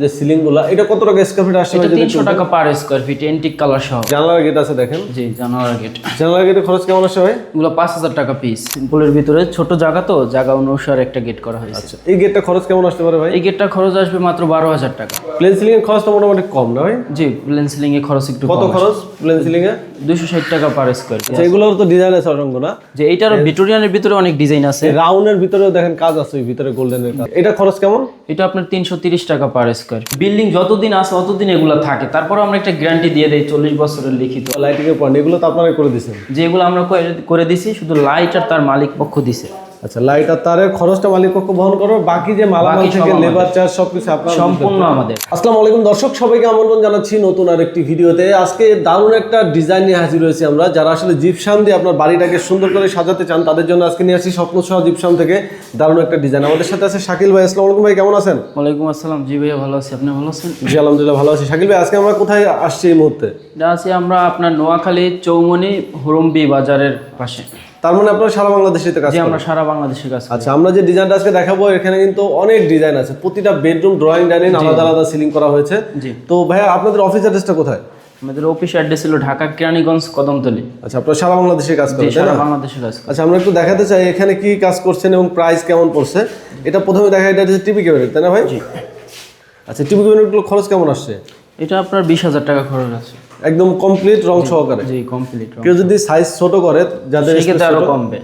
যে সিলিংগুলা এটা কত টাকা স্কোয়ার ফিট আসছে এটা ভাই যদি তিনশো টাকা per square feet antique colour সহ। জানালার গেট আছে দেখেন। জি জানোয়ার গেট জানালার গেটে খরচ কেমন আসছে ভাই? এগুলো পাঁচ হাজার টাকা পিস সিম্পলের ভিতরে ছোট জায়গা তো জায়গা অনুসারে একটা গেট করা হয়েছে। আচ্ছা এই গেটটা খরচ কেমন আসতে পারে ভাই? এই গেটটা খরচ আসবে মাত্র বারো হাজার টাকা। প্লেন সিলিং এর খরচ তো মোটামুটি কম না ভাই? জি প্লেন সিলিং এ খরচ একটু কত খরচ প্লেন সিলিং এ? দুশো ষাট টাকা পার স্কোয়ার আচ্ছা এগুলোর তো ডিজাইন আছে অসংখ্য না? যে ভিক্টোরিয়ানের ভিতরে অনেক ডিজাইন আছে। রাউন্ডের ভিতরেও দেখেন কাজ আছে ভিতরে গোল্ডেনের কাজ। এটা খরচ কেমন? এটা আপনার তিনশো তিরিশ টাকা পার স্কোয়ার বিল্ডিং যতদিন আসে ততদিন এগুলো থাকে। তারপরে আমরা একটা গ্যারান্টি দিয়ে দেই চল্লিশ বছরের লিখিত। লাইটিং এর পয়েন্ট এগুলো তো আপনারা করে দিচ্ছেন যেগুলো আমরা করে- করে দিছি শুধু লাইট আর তার মালিক পক্ষ দিছে। আচ্ছা লাইট আর তারের খরচটা মালিক পক্ষ বহন করো বাকি যে মালামাল থেকে লেবার চার্জ সবকিছু আপনারা সম্পূর্ণ আমাদের। আসসালামু আলাইকুম দর্শক সবাইকে আমন্ত্রণ জানাচ্ছি নতুন আর একটি ভিডিওতে। আজকে দারুণ একটা ডিজাইন নিয়ে হাজির হয়েছি আমরা। যারা আসলে জিপসাম দিয়ে আপনার বাড়িটাকে সুন্দর করে সাজাতে চান তাদের জন্য আজকে নিয়ে আসছি স্বপ্ন সহ জিপসাম থেকে দারুণ একটা ডিজাইন আমাদের সাথে আছে শাকিল ভাই। আসসালামু আলাইকুম ভাই কেমন আছেন? ওয়ালাইকুম আসসালাম। জি ভাইয়া ভালো আছি। আপনি ভালো আছেন? জি আলহামদুলিল্লাহ ভালো আছি। শাকিল ভাই আজকে আমরা কোথায় আসছি এই মুহূর্তে? আছি আমরা আপনার নোয়াখালী চৌমনি হুরম্বি বাজারের পাশে। তার মানে আপনারা সারা বাংলাদেশে কাজ আমরা সারা বাংলাদেশে কাজ আচ্ছা আমরা যে ডিজাইনটা আজকে দেখাবো এখানে কিন্তু অনেক ডিজাইন আছে। প্রতিটা বেডরুম ড্রয়িং ডাইনিং আলাদা আলাদা সিলিং করা হয়েছে। জি। তো ভাইয়া আপনাদের অফিস অ্যাড্রেসটা কোথায়? আমাদের অফিস অ্যাড্রেস ছিল ঢাকা কেরানীগঞ্জ কদমতলি। আচ্ছা আপনারা সারা বাংলাদেশে কাজ করেন সারা বাংলাদেশে কাজ আচ্ছা আমরা একটু দেখাতে চাই এখানে কি কাজ করছেন এবং প্রাইস কেমন পড়ছে। এটা প্রথমে দেখা এটা হচ্ছে টিভি ক্যাবিনেট তাই না ভাই? আচ্ছা টিভি ক্যাবিনেটগুলো খরচ কেমন আসছে? এটা আপনার বিশ হাজার টাকা খরচ আছে। একদম কমপ্লিট রং সহকারে। জি কমপ্লিট কেউ যদি সাইজ ছোট করে যাদের সেক্ষেত্রে আরও কমবে।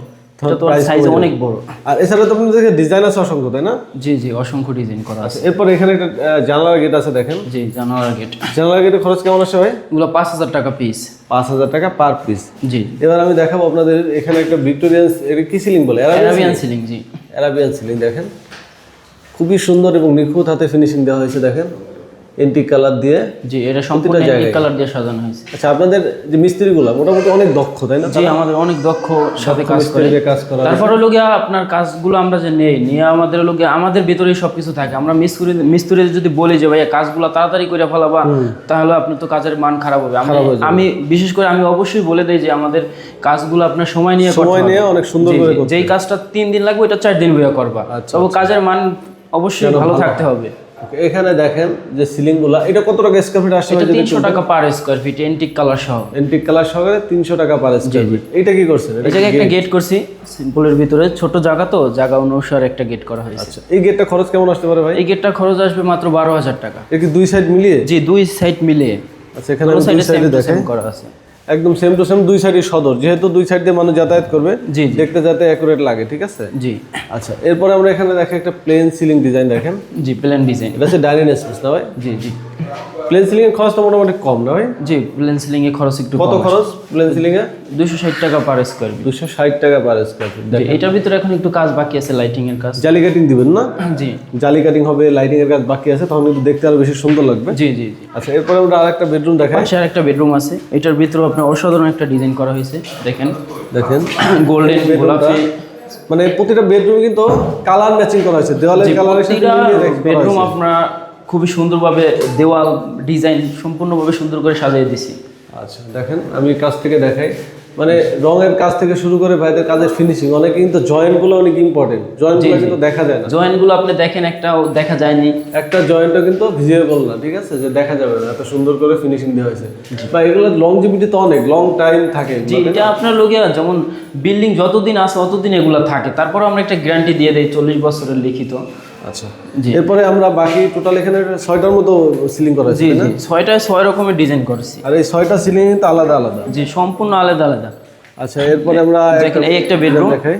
সাইজ অনেক বড়। আর এছাড়া তো আপনাদের ডিজাইন আছে অসংখ্য তাই না? জি জি অসংখ্য ডিজাইন করা আছে। এরপর এখানে একটা জানালার গেট আছে দেখেন। জি জানোয়ার গেট জানালার গেটের খরচ কেমন আসছে ভাই? এগুলো পাঁচ হাজার টাকা পিস পাঁচ হাজার টাকা পার পিস জি। এবার আমি দেখাবো আপনাদের এখানে একটা ভিক্টোরিয়ান কি সিলিং বলে? অ্যারাবিয়ান সিলিং জি। অ্যারাবিয়ান সিলিং দেখেন। খুবই সুন্দর এবং নিখুঁত হাতে ফিনিশিং দেওয়া হয়েছে দেখেন। এন্টিক কালার দিয়ে জি এটা সম্পূর্ণ জায়গায়। কালার দিয়ে সাজানো হয়েছে। আচ্ছা আপনাদের যে মিস্ত্রিগুলো মোটামুটি অনেক দক্ষ তাই না? জি আমাদের অনেক দক্ষ সাথে কাজ করে। কাজ করা তারপরে লোকে আপনার কাজগুলো আমরা যে নেই নিয়ে আমাদের আমাদের ভিতরে সবকিছু থাকে। আমরা মিস্ত্রি মিস্ত্রি যদি বলি যে ভাইয়া কাজগুলো তাড়াতাড়ি করে ফেলাবা তাহলে আপনার তো কাজের মান খারাপ হবে। আমি বিশেষ করে আমি অবশ্যই বলে দেই যে আমাদের কাজগুলো আপনার সময় নিয়ে সময়। নিয়ে অনেক সুন্দর করে যেই কাজটা তিন দিন লাগবে ওটা চার দিন বইয়া করবা। আচ্ছা, তবে কাজের মান অবশ্যই ভালো? থাকতে হবে। এখানে দেখেন যে সিলিংগুলো এটা কত টাকা স্কোয়ার ফিট আসছে এটা তিনশো টাকা per square feet antique colour সহ। এন্টিক কালার সহকারে তিনশো টাকা পার স্কোয়ার ফিট এটা কি করছেন? এটা এই জায়গায় একটা গেট করছি সিম্পলের ভিতরে ছোট জায়গা তো জায়গা অনুসারে একটা গেট করা হয়েছে। আচ্ছা এই গেটটা খরচ কেমন আসতে পারে ভাই? এই গেটটা খরচ আসবে মাত্র বারো হাজার টাকা। এটা কি দুই সাইড মিলিয়ে? জি দুই সাইড মিলিয়ে। আচ্ছা এখানে দুই সাইডে সেম করা আছে। একদম সেম টু সেম দুই সাইডে সদর। যেহেতু দুই সাইড দিয়ে মানুষ যাতায়াত করবে জি দেখতে যাতে অ্যাকুরেট লাগে ঠিক আছে? জি। আচ্ছা এরপরে আমরা এখানে দেখে একটা প্লেন সিলিং ডিজাইন দেখেন। জি প্লেন ডিজাইন এটা হচ্ছে ডাইনিং স্পেস না ভাই? জি জি। প্লেন সিলিং এর খরচটা মোটামুটি কম না ভাই? জি প্লেন সিলিং এ খরচ একটু কত খরচ প্লেন সিলিং এ দুশো ষাট টাকা পার স্কোয়ার ফিট দুশো ষাট টাকা পার স্কোয়ার ফিট এটার ভিতরে এখন একটু কাজ বাকি আছে লাইটিং এর কাজ। জালি কাটিং দিবেন না? জি। জালি কাটিং হবে লাইটিং এর কাজ বাকি আছে তখন কিন্তু দেখতে আরও বেশি সুন্দর লাগবে। জি জি আচ্ছা এরপরে আমরা আরেকটা বেডরুম দেখাই। পাশে আর একটা বেডরুম আছে এটার ভিতরে আপনার অসাধারণ একটা ডিজাইন করা হয়েছে দেখেন। দেখেন। গোল্ডেন গোলাপি। মানে প্রতিটা বেডরুম কিন্তু কালার ম্যাচিং করা হয়েছে দেওয়ালের কালারের সাথে বেডরুম। আপনার খুবই সুন্দরভাবে দেওয়াল ডিজাইন সম্পূর্ণভাবে সুন্দর করে সাজিয়ে দিছি আচ্ছা দেখেন আমি কাজ থেকে দেখাই। মানে রঙের কাজ থেকে শুরু করে ভাইদের কাজের ফিনিশিং অনেক কিন্তু জয়েন্টগুলো অনেক ইম্পর্টেন্ট জয়েন্টগুলো কিন্তু দেখা যায় না। জয়েন্টগুলো আপনি দেখেন একটাও দেখা যায়নি। একটা জয়েন্টও কিন্তু ভিজিবল না ঠিক আছে? যে দেখা যাবে না এত সুন্দর করে ফিনিশিং দেওয়া হয়েছে। বা এগুলো লংজিভিটি তো অনেক লং টাইম থাকে জি এটা আপনার লোকে যেমন বিল্ডিং যতদিন আছে ততদিন এগুলো থাকে। তারপরে আমরা একটা গ্যারান্টি দিয়ে দেই চল্লিশ বছরের লিখিত। আচ্ছা। এরপরে আমরা বাকি টোটাল এখানে ছয়টার মতো সিলিং করা জি জি। ছয়টায় ছয় রকমের ডিজাইন করেছি। আর এই ছয়টা সিলিং কিন্তু আলাদা আলাদা। জি সম্পূর্ণ আলাদা আলাদা। আচ্ছা এরপরে আমরা দেখেন এই একটা বেডরুম দেখাই।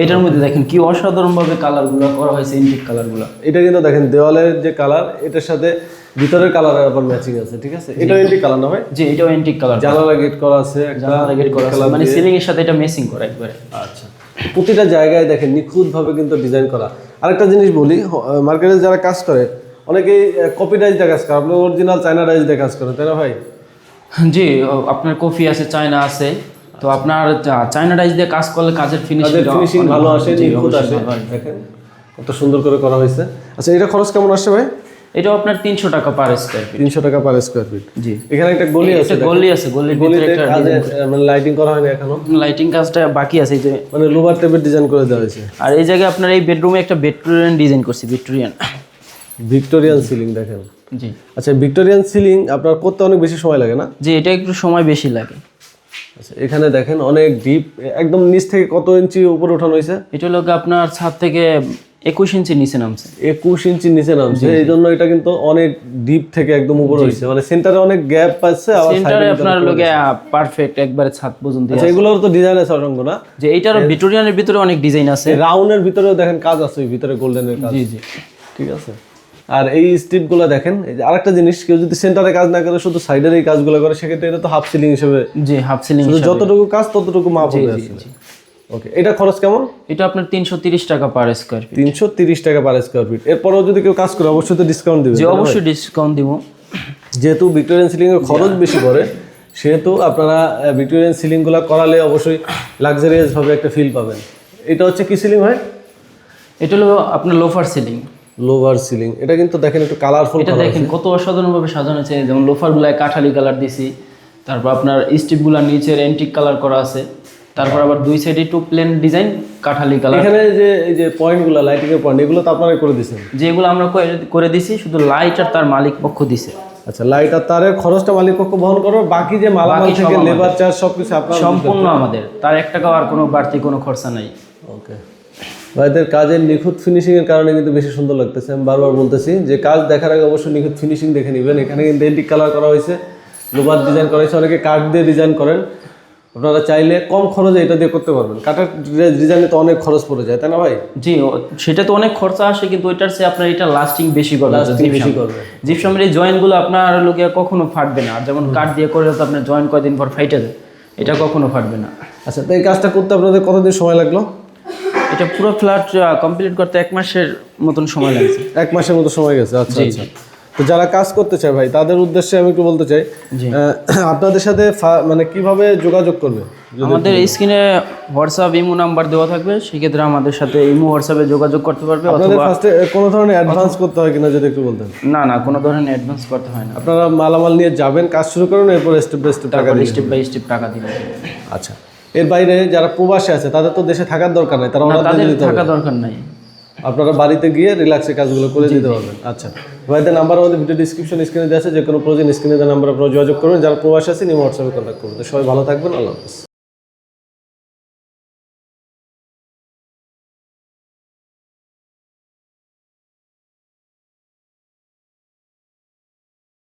এইটার মধ্যে দেখেন কি অসাধারণভাবে কালারগুলো করা হয়েছে ইন্ডিক কালারগুলো এটা কিন্তু দেখেন দেওয়ালের যে কালার এটার সাথে ভিতরের কালারের আবার ম্যাচিং আছে ঠিক আছে? এটা এন্টি কালার না ভাই? জি এটাও এন্টিক কালার জানালা গেট করা আছে জানালা গেট করা আছে। মানে সিলিং এর সাথে এটা মেসিং করা একবারে। আচ্ছা। প্রতিটা জায়গায় দেখেন নিখুঁতভাবে কিন্তু ডিজাইন করা। আরেকটা জিনিস বলি মার্কেটে যারা কাজ করে অনেকেই কপি ডাইজ দিয়ে কাজ করে। আপনি অরিজিনাল চায়না ডাইজ দিয়ে কাজ করেন তাই না ভাই? জি আপনার কফি আছে চায়না আছে। তো আপনার চায়না ডাইস দিয়ে কাজ করলে কাজের ফিনিশিং ভালো আসে নিখুঁত আসে। দেখেন কত সুন্দর করে করা হয়েছে। আচ্ছা এটা খরচ কেমন আসছে ভাই? এটাও আপনার তিনশো টাকা পার স্কোয়ার ফিট তিনশো টাকা পার স্কোয়ার ফিট জি। এখানে একটা গলি আছে গলি আছে গলির ভিতরে একটা মানে লাইটিং করা হয়নি এখনও। লাইটিং কাজটা বাকি আছে এই যে মানে লোভার টেপের ডিজাইন করে দেওয়া হয়েছে। আর এই জায়গায় আপনার এই বেডরুমে একটা ভিক্টোরিয়ান ডিজাইন করছি ভিক্টোরিয়ান ভিক্টোরিয়ান সিলিং দেখেন। জি। আচ্ছা ভিক্টোরিয়ান সিলিং আপনার করতে অনেক বেশি সময় লাগে না? জি এটা একটু সময় বেশি লাগে। আচ্ছা এখানে দেখেন অনেক ডিপ একদম নিচ থেকে কত ইঞ্চি উপরে ওঠানো হয়েছে? এটা হলো আপনার ছাদ থেকে একুশ ইঞ্চি নিচে নামছে। একুশ ইঞ্চি নিচে নামছে। এই জন্য এটা কিন্তু অনেক ডিপ থেকে একদম উপরে হয়েছে। মানে সেন্টারে অনেক গ্যাপ পাচ্ছে আবার সেন্টারে আপনার লোকে পারফেক্ট একবারে ছাদ পর্যন্ত আচ্ছা এগুলোর তো ডিজাইন আছে অসংখ্য না? যে এইটার ভিক্টোরিয়ানের ভিতরে অনেক ডিজাইন আছে। রাউন্ডের ভিতরেও দেখেন কাজ আছে ভিতরে গোল্ডেনের কাজ। জি জি। ঠিক আছে? আর এই স্ট্রিপগুলো দেখেন এই যে আরেকটা জিনিস কেউ যদি সেন্টারে কাজ না করে শুধু সাইডের এই কাজগুলো করে সেক্ষেত্রে এটা তো হাফ সিলিং হিসেবে জি হাফ সিলিং যতটুকু কাজ ততটুকু মাপ হবে আসলে। ওকে এটা খরচ কেমন? এটা আপনার তিনশো তিরিশ টাকা পার স্কোয়ার ফিট তিনশো তিরিশ টাকা পার স্কোয়ার ফিট এরপরেও যদি কেউ কাজ করে অবশ্যই তো ডিসকাউন্ট দিবে যে অবশ্যই ডিসকাউন্ট দিব। যেহেতু ভিক্টোরিয়ান সিলিং এর খরচ বেশি পড়ে সেহেতু আপনারা ভিক্টোরিয়ান সিলিংগুলো করালে অবশ্যই লাক্সারিয়াস ভাবে একটা ফিল পাবেন। এটা হচ্ছে কি সিলিং হয় এটা হলো আপনার লোফার সিলিং লোভার সিলিং। এটা কিন্তু দেখেন একটু কালারফুল এটা দেখেন কত অসাধারণভাবে সাজানো আছে। যেমন লোফার গুলায় কাঠালি কালার দিছি তারপর আপনার স্টিপগুলা নিচের এন্টিক কালার করা আছে তারপর আবার দুই সাইডে একটু প্লেন ডিজাইন কাঠালি কালার এখানে যে এই যে পয়েন্টগুলো লাইটিং এর পয়েন্ট এগুলো তো আপনারা করে দিয়েছেন যেগুলো আমরা করে- করে দিছি শুধু লাইট আর তার মালিক পক্ষ দিছে। আচ্ছা লাইট আর তারের খরচটা মালিক পক্ষ বহন করো বাকি যে মালামাল থেকে লেবার চার্জ সবকিছু আপনার সম্পূর্ণ আমাদের। তার এক টাকাও আর কোনো বাড়তি কোনো খরচা নাই। ওকে ভাইদের কাজের নিখুঁত ফিনিশিং এর কারণে কিন্তু বেশি সুন্দর লাগতেছে। আমি বারবার বলতেছি যে কাজ দেখার আগে অবশ্যই নিখুঁত ফিনিশিং দেখে নেবেন। এখানে কিন্তু এন্টিক কালার করা হয়েছে লোবার ডিজাইন করা হয়েছে অনেকে কাঠ দিয়ে ডিজাইন করেন। আপনারা চাইলে কম খরচে এটা দিয়ে করতে পারবেন। কাঠের ডিজাইনে তো অনেক খরচ পড়ে যায় তাই না ভাই? জি সেটা তো অনেক খরচা আসে কিন্তু ওইটার চেয়ে আপনার এটা লাস্টিং বেশি করবে। বেশি করবে। জিপসামের এই জয়েন্টগুলো আপনার লোকে কখনো ফাটবে না। আর যেমন কাঠ দিয়ে করলে তো আপনার জয়েন্ট কয়দিন পর ফাইটে যায় এটা কখনো ফাটবে না। আচ্ছা তো এই কাজটা করতে আপনাদের কতদিন সময় লাগল? এটা পুরো ফ্ল্যাট কমপ্লিট করতে এক মাসের মতন সময় লাগছে। এক মাসের মতো সময় গেছে আচ্ছা আচ্ছা। তো যারা কাজ করতে চায় ভাই তাদের উদ্দেশ্যে আমি একটু বলতে চাই। আপনাদের সাথে মানে কীভাবে যোগাযোগ করবে? আমাদের স্ক্রিনে হোয়াটসঅ্যাপ ইমো নাম্বার দেওয়া থাকবে সেক্ষেত্রে আমাদের সাথে ইমো হোয়াটসঅ্যাপে যোগাযোগ করতে পারবে আপনাদের ফার্স্টে কোনো ধরনের অ্যাডভান্স করতে হয় কিনা যদি একটু বলতেন? না না কোনো ধরনের অ্যাডভান্স করতে হয় না। আপনারা মালামাল নিয়ে যাবেন কাজ শুরু করুন এরপর স্টেপ বাই স্টেপ টাকা স্টেপ বাই স্টেপ টাকা দিবে আচ্ছা। এর বাইরে যারা প্রবাসে আছে তাদের তো দেশে থাকার দরকার নাই তারা দিতে থাকা দরকার নাই। আপনারা বাড়িতে গিয়ে রিল্যাক্সে কাজগুলো করে দিতে পারবেন। আচ্ছা ভাইদের নাম্বার আমাদের ভিডিও ডিসক্রিপশন স্ক্রিনে দেওয়া আছে যে কোনো প্রয়োজন স্ক্রিনে দেওয়া নাম্বার আপনারা যোগাযোগ করবেন যারা প্রবাসে আছে নিয়ে হোয়াটসঅ্যাপে কন্ট্যাক্ট করবেন সবাই ভালো থাকবেন আল্লাহ হাফিজ।